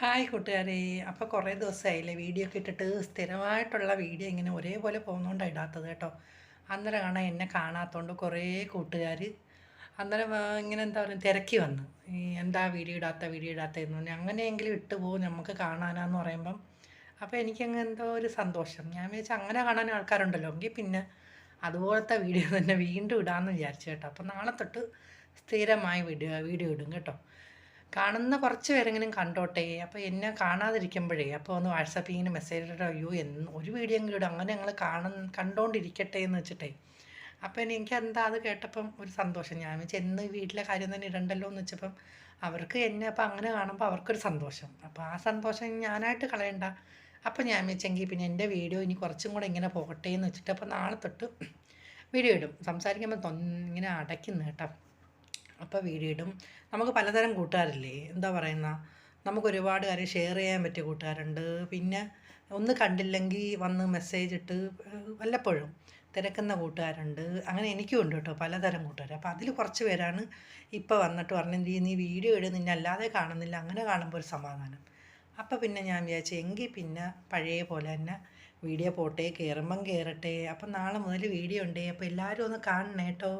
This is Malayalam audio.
ഹായ് കൂട്ടുകാരെ. അപ്പോൾ കുറേ ദിവസമായില്ലേ വീഡിയോ ഒക്കെ ഇട്ടിട്ട് സ്ഥിരമായിട്ടുള്ള വീഡിയോ ഇങ്ങനെ ഒരേപോലെ പോകുന്നതുകൊണ്ടാണ് ഇടാത്തത് കേട്ടോ. അന്നേരം കാണാൻ എന്നെ കാണാത്തതുകൊണ്ട് കുറേ കൂട്ടുകാർ അന്നേരം ഇങ്ങനെ എന്താ പറയുക തിരക്കി വന്ന്. എന്താ വീഡിയോ ഇടാത്ത വീഡിയോ ഇടാത്തതെന്ന് പറഞ്ഞു അങ്ങനെയെങ്കിലും ഇട്ട് പോകും നമുക്ക് കാണാനാന്ന് പറയുമ്പം. അപ്പോൾ എനിക്കങ്ങ് എന്തോ ഒരു സന്തോഷം. ഞാൻ വിചാരിച്ചു അങ്ങനെ കാണാൻ ആൾക്കാരുണ്ടല്ലോ എങ്കിൽ പിന്നെ അതുപോലത്തെ വീഡിയോ തന്നെ വീണ്ടും ഇടാമെന്ന് വിചാരിച്ചു കേട്ടോ. അപ്പോൾ നാളെ തൊട്ട് സ്ഥിരമായി വീഡിയോ വീഡിയോ ഇടും കേട്ടോ. കാണുന്ന കുറച്ച് പേരെങ്കിലും കണ്ടോട്ടെ. അപ്പോൾ എന്നെ കാണാതിരിക്കുമ്പോഴേ അപ്പോൾ ഒന്ന് വാട്സാപ്പിൽ ഇങ്ങനെ മെസ്സേജ് ഇട്ടോ അയ്യോ എന്ന് ഒരു വീഡിയോ എങ്കിലും ഇടും. അങ്ങനെ ഞങ്ങൾ കാണുന്ന കണ്ടോണ്ടിരിക്കട്ടെ എന്ന് വെച്ചിട്ടേ. അപ്പോൾ എനിക്ക് എന്താ അത് കേട്ടപ്പം ഒരു സന്തോഷം. ഞാൻ ചെന്ന് വീട്ടിലെ കാര്യം തന്നെ ഇടണ്ടല്ലോ എന്ന് വെച്ചപ്പം അവർക്ക് എന്നെ അപ്പോൾ അങ്ങനെ കാണുമ്പോൾ അവർക്കൊരു സന്തോഷം. അപ്പോൾ ആ സന്തോഷം ഞാനായിട്ട് കളയണ്ട. അപ്പോൾ ഞാൻ വെച്ചെങ്കിൽ പിന്നെ എന്റെ വീഡിയോ ഇനി കുറച്ചും കൂടെ ഇങ്ങനെ പോകട്ടെ എന്ന് വെച്ചിട്ട് അപ്പോൾ നാളെ തൊട്ട് വീഡിയോ ഇടും. സംസാരിക്കുമ്പോൾ ഇങ്ങനെ അടയ്ക്കുന്നു കേട്ടോ. അപ്പോൾ വീഡിയോ ഇടും നമുക്ക് പലതരം കൂട്ടുകാരില്ലേ? എന്താ പറയുന്ന? നമുക്ക് ഒരുപാട് കാര്യം ഷെയർ ചെയ്യാൻ പറ്റിയ കൂട്ടുകാരുണ്ട്. പിന്നെ ഒന്ന് കണ്ടില്ലെങ്കിൽ വന്ന് മെസ്സേജ് ഇട്ട് വല്ലപ്പോഴും തിരക്കുന്ന കൂട്ടുകാരുണ്ട്. അങ്ങനെ എനിക്കും ഉണ്ട് കേട്ടോ പലതരം കൂട്ടുകാർ അപ്പോൾ അതിൽ കുറച്ച് പേരാണ് ഇപ്പോൾ വന്നിട്ട് പറഞ്ഞു നീ വീഡിയോ ഇടും നിന്നെ അല്ലാതെ കാണുന്നില്ല. അങ്ങനെ കാണുമ്പോൾ ഒരു സമാധാനം. അപ്പോൾ പിന്നെ ഞാൻ വിചാരിച്ചു എങ്കിൽ പിന്നെ പഴയ പോലെ തന്നെ വീഡിയോ പോട്ടെ കയറുമ്പം കയറട്ടെ അപ്പം നാളെ മുതൽ വീഡിയോ ഉണ്ടേ. അപ്പോൾ എല്ലാവരും ഒന്ന് കാണണേ കേട്ടോ